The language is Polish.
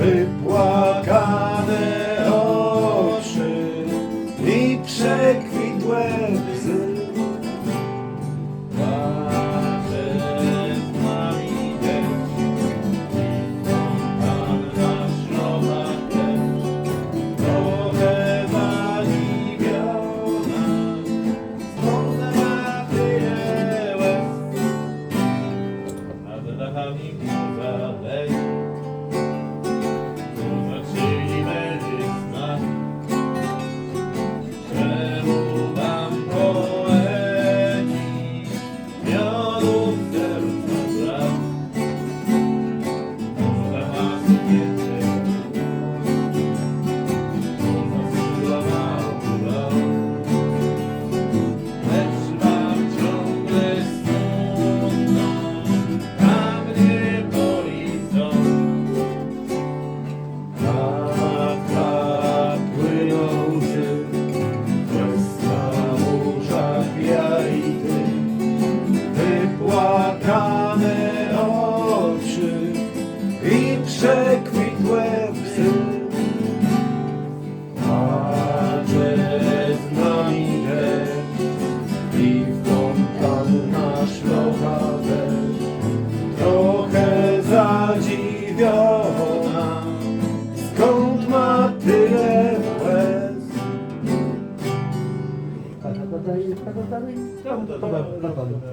wypłakane oczy i przekwitłe. przekwitłe łzy. Patrzę z nami i w fontan nasz lokadę, trochę zadziwiona, skąd ma tyle łez. Dobra, dobra, dobra.